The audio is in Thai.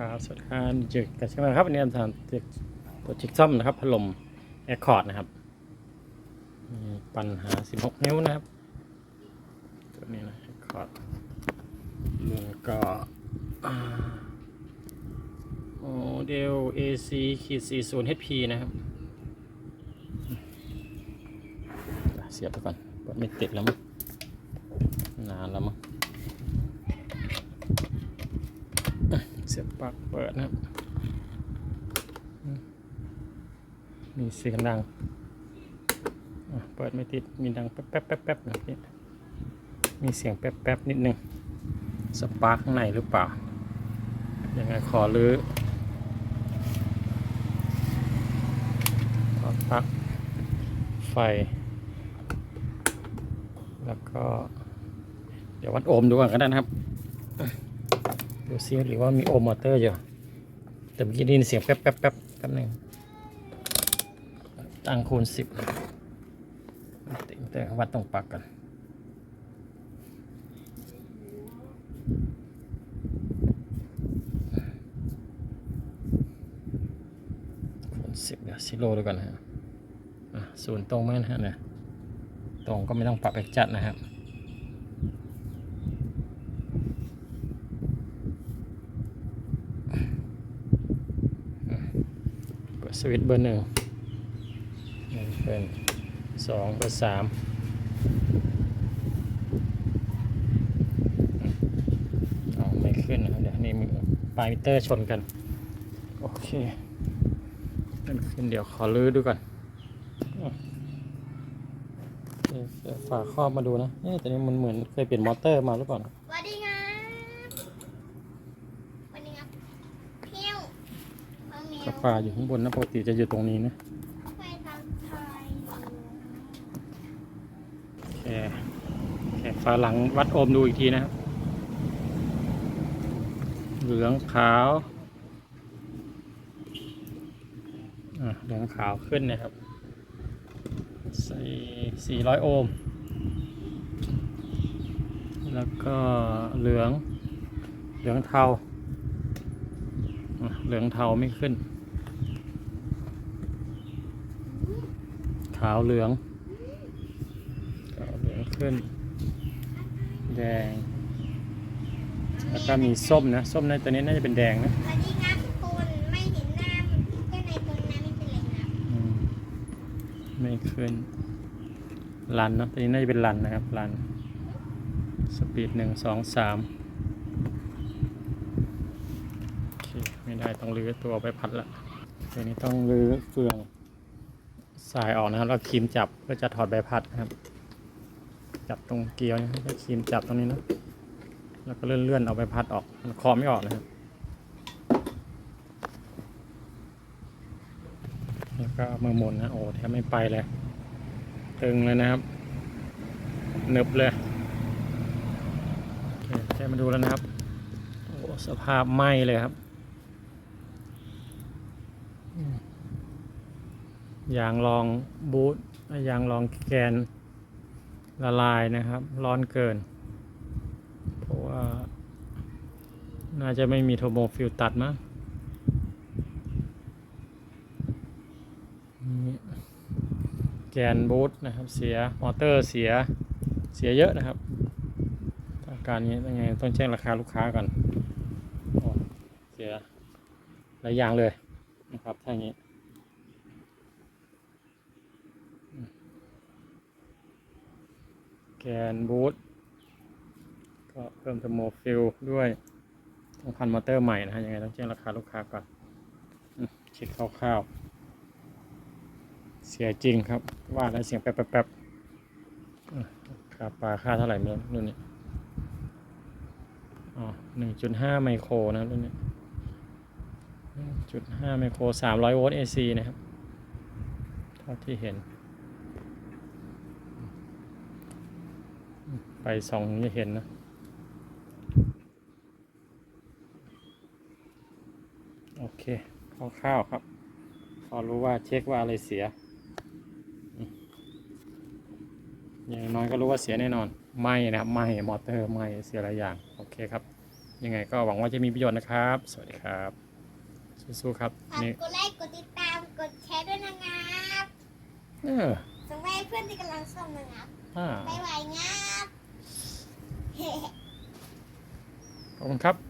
ครับสวัสดีครับเจอกันใช่ไหมครับวันนี้ทำตัวเช็คซ่อมนะครับพัดลมแอร์คอร์ดนะครับปัญหา 16 นิ้วนะครับ ตัวนี้นะแอร์คอร์ดแล้วก็โมเดล AC ขีด40 HP นะครับเสียบไปก่อนเปิดไม่ติดแล้วมั้งนานแล้วมั้ง เสียบปลั๊กเปิดนะครับ มีเสียงดัง เปิดไม่ติด มีดังแป๊บแป๊บแป๊บแป๊บนะพี่มีเสียงแป๊บแป๊บนิดนึง สปาร์กข้างในหรือเปล่า ยังไงขอรื้อถอปลั๊กไฟ แล้วก็ เดี๋ยววัดโอห์มดูก่อนก็ได้นะครับ ดูซิหรือว่ามีโอมมอเตอร์อยู่แต่เมื่อกี้ได้ยินเสียงแป๊บแป๊บแป๊บแป๊บหนึ่งตั้งคูณสิบติดแต่วัดตรงปักกันคูณสิบเดี๋ยวซิโลดูกันนะฮะอะศูนย์ตรงไหมนะฮะเนี่ยตรงก็ไม่ต้องปรับไปจัดนะครับ เปิด สวิตช์เบอร์หนึ่งหนึ่งเป็นสองเบอร์สามเอาไม่ขึ้นนะเดี๋ยวนี่มีปลายมิเตอร์ชนกัน โอเคขึ้นขึ้นเดี๋ยวขอลื้อดูก่อนฝากครอบมาดูนะเอ๊ะแต่นี้มันเหมือนเคยเปลี่ยนมอเตอร์มาหรือเปล่านะ สวัสดีครับสวัสดีครับเพี้ยว มะเมียกาวแฟอยู่ข้างบนนะปกติจะอยู่ตรงนี้นะโอเคโอเคฝาหลังวัดโอมดูอีกทีนะครับเหลืองขาวเหลืองขาวขึ้นนะครับสี่สี่ร้อยโอห์ม แล้วก็เหลือง เหลืองเทา เหลืองเทาไม่ขึ้น ขาวเหลืองขาวเหลืองขึ้น แดง แล้วก็มีส้มนะ ส้มในตัวนี้น่าจะเป็นแดงนะสวัสดีครับทุกคนไม่เห็นหน้าแค่ในตรงนั้นไม่เป็นไรครับอืมไม่ขึ้นรันเนอะตัวนี้น่าจะเป็นรันนะครับรัน สปีดหนึ่งสองสามโอเคไม่ได้ต้องรื้อตัวไปพัดละตัวนี้ต้องรื้อเฟือง สายออกนะครับแล้วครีมจับเพื่อจะถอดใบพัดนะครับ จับตรงเกลียวนี่แล้วครีมจับตรงนี้นะแล้วก็เลื่อนๆเอาใบพัดออกมันคอไม่ออกนะครับ แล้วก็มือหมุนนะโอ้แทบไม่ไปเลยตึงเลยนะครับหนึบเลยแค่มาดูแล้วนะครับโอ้สภาพไหม้เลยครับ ยางรองบูทยางรองแกนละลายนะครับ ร้อนเกิน เพราะว่า น่าจะไม่มีโทโมฟิลตัดมั้งแกนบูทนะครับ เสียมอเตอร์เสียเสียเยอะนะครับอาการนี้ยังไงต้องแจ้งราคาลูกค้าก่อนอเสียหลายอย่างเลยนะครับถ้าอย่างนี้อืม แกนบูทก็เพิ่มเทอร์โมฟิลด้วยต้องพันมอเตอร์ใหม่นะฮะยังไงต้องแจ้งราคาลูกค้าก่อนเช็คคร่าวๆ เสียจริงครับ ว่าแล้วเสียงแป๊บๆๆอะค่าปลาค่าเท่าไหร่ไม่รู้รุ่นนี้อ๋อหนึ่งจุดห้าไมโครนะรุ่นนี้จุดห้าไมโครสามร้อยโวลต์เอซีนะครับ เท่าที่เห็น ไปสองจะเห็นนะ โอเคคร่าวๆครับ พอรู้ว่าเช็คว่าอะไรเสียอืมอย่างน้อยก็รู้ว่าเสียแน่นอนไหม่นะครับไหม่ มอเตอร์ไหม่ เสียหลายอย่าง โอเคครับ ยังไงก็หวังว่าจะมีประโยชน์นะครับ สวัสดีครับ สู้ๆครับฝากนี่กดไลค์ กดติดตาม กดแชร์ด้วยนะครับเออส่งไปให้เพื่อนที่กำลังส่งนะครับอ่าบ๊ายบายงับ ขอบคุณครับ